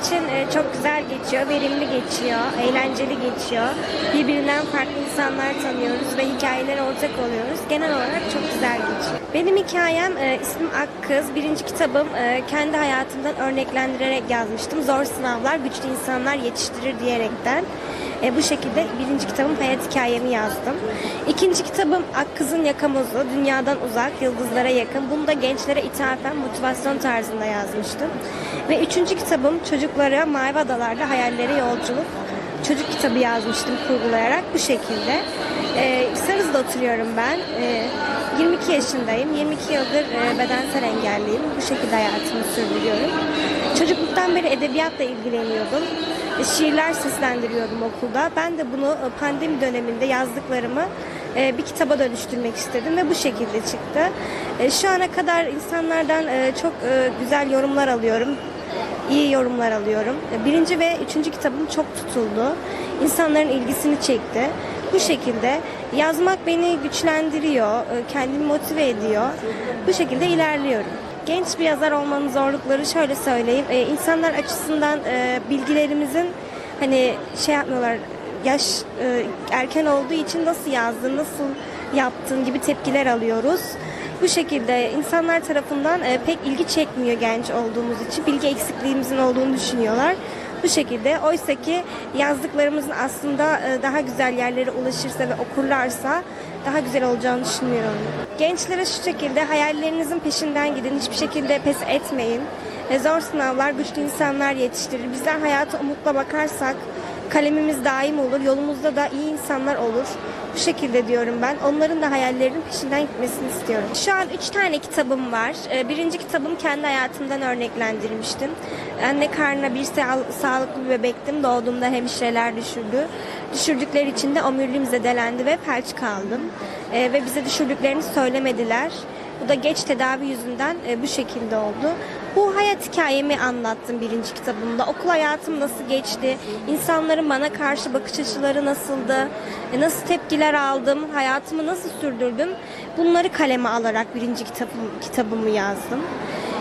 için e, çok güzel geçiyor, verimli geçiyor, eğlenceli geçiyor. Birbirinden farklı insanlar tanıyoruz ve hikayelere ortak oluyoruz. Genel olarak çok güzel geçiyor. Benim hikayem e, ismim Akkız. Birinci kitabım e, kendi hayatımdan örneklendirerek yazmıştım. Zor sınavlar güçlü insanlar yetiştirir diyerekten. E, bu şekilde birinci kitabım hayat hikayemi yazdım. İkinci kitabım Akkız'ın Yakamozu, Dünyadan Uzak, Yıldızlara Yakın. Bunu da gençlere ithafen motivasyon tarzında yazmıştım. Ve üçüncü kitabım çocuklara Mavi Adalar'da hayallere yolculuk. Çocuk kitabı yazmıştım kurgulayarak bu şekilde. E, Sarız'da oturuyorum ben. E, 22 yaşındayım. 22 yıldır e, bedensel engelliyim. Bu şekilde hayatımı sürdürüyorum. Çocukluktan beri edebiyatla ilgileniyordum. E, Şiirler seslendiriyordum okulda. Ben de bunu e, pandemi döneminde yazdıklarımı e, bir kitaba dönüştürmek istedim ve bu şekilde çıktı. E, Şu ana kadar insanlardan e, çok e, güzel yorumlar alıyorum. İyi yorumlar alıyorum. Birinci ve üçüncü kitabım çok tutuldu. İnsanların ilgisini çekti. Bu şekilde yazmak beni güçlendiriyor, e, kendimi motive ediyor. Bu şekilde ilerliyorum. Genç bir yazar olmanın zorlukları şöyle söyleyeyim. E, insanlar açısından e, bilgilerimizin hani şey yapmıyorlar yaş erken olduğu için nasıl yazdın, nasıl yaptın gibi tepkiler alıyoruz. Bu şekilde insanlar tarafından e, pek ilgi çekmiyor genç olduğumuz için. Bilgi eksikliğimizin olduğunu düşünüyorlar. Bu şekilde oysa ki yazdıklarımızın aslında e, daha güzel yerlere ulaşırsa ve okurlarsa daha güzel olacağını düşünüyorum. Gençlere şu şekilde hayallerinizin peşinden gidin. Hiçbir şekilde pes etmeyin. E, Zor sınavlar güçlü insanlar yetiştirir. Bizler hayata umutla bakarsak kalemimiz daim olur. Yolumuzda da iyi insanlar olur. Bu şekilde diyorum ben. Onların da hayallerinin peşinden gitmesini istiyorum. Şu an üç tane kitabım var. Ee, Birinci kitabım kendi hayatımdan örneklendirmiştim. Anne karnına bir sağ- sağlıklı bir bebektim. Doğduğumda hemşireler düşürdü. Düşürdükleri için de omuriliğim zedelendi ve felç kaldım. Ee, ve bize düşürdüklerini söylemediler. Bu da geç tedavi yüzünden e, bu şekilde oldu. Bu hayat hikayemi anlattım birinci kitabımda. Okul hayatım nasıl geçti? İnsanların bana karşı bakış açıları nasıldı? E, Nasıl tepkiler aldım? Hayatımı nasıl sürdürdüm? Bunları kaleme alarak birinci kitabım, kitabımı yazdım.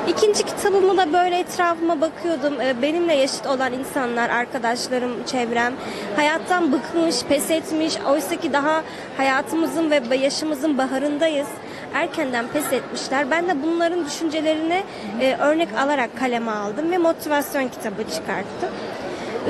İkinci kitabımı da böyle etrafıma bakıyordum. Ee, Benimle yaşıt olan insanlar, arkadaşlarım, çevrem hayattan bıkmış, pes etmiş. Oysa ki daha hayatımızın ve yaşımızın baharındayız. Erkenden pes etmişler. Ben de bunların düşüncelerini e, örnek alarak kaleme aldım ve motivasyon kitabı çıkarttım.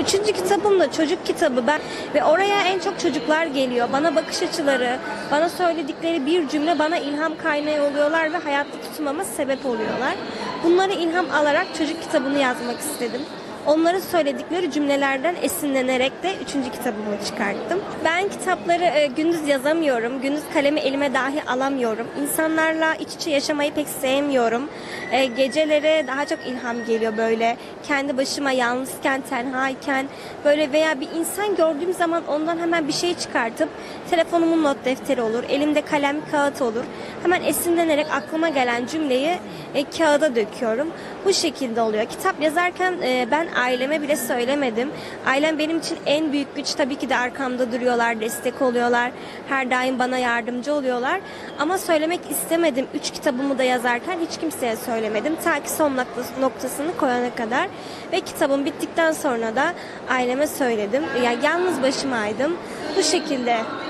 Üçüncü kitabım da çocuk kitabı ben ve oraya en çok çocuklar geliyor. Bana bakış açıları, bana söyledikleri bir cümle bana ilham kaynağı oluyorlar ve hayatta tutunmama sebep oluyorlar. Bunları ilham alarak çocuk kitabını yazmak istedim. Onların söyledikleri cümlelerden esinlenerek de üçüncü kitabımı çıkarttım. Ben kitapları e, gündüz yazamıyorum. Gündüz kalemi elime dahi alamıyorum. İnsanlarla iç içe yaşamayı pek sevmiyorum. E, gecelere daha çok ilham geliyor böyle. Kendi başıma yalnızken, tenhayken böyle veya bir insan gördüğüm zaman ondan hemen bir şey çıkartıp telefonumun not defteri olur. Elimde kalem, kağıt olur. Hemen esinlenerek aklıma gelen cümleyi e, kağıda döküyorum. Bu şekilde oluyor. Kitap yazarken e, ben aileme bile söylemedim. Ailem benim için en büyük güç tabii ki de arkamda duruyorlar, destek oluyorlar. Her daim bana yardımcı oluyorlar. Ama söylemek istemedim. Üç kitabımı da yazarken hiç kimseye söylemedim. Ta ki son noktası- noktasını koyana kadar. Ve kitabım bittikten sonra da aileme söyledim. Yani yalnız başımaydım. Bu şekilde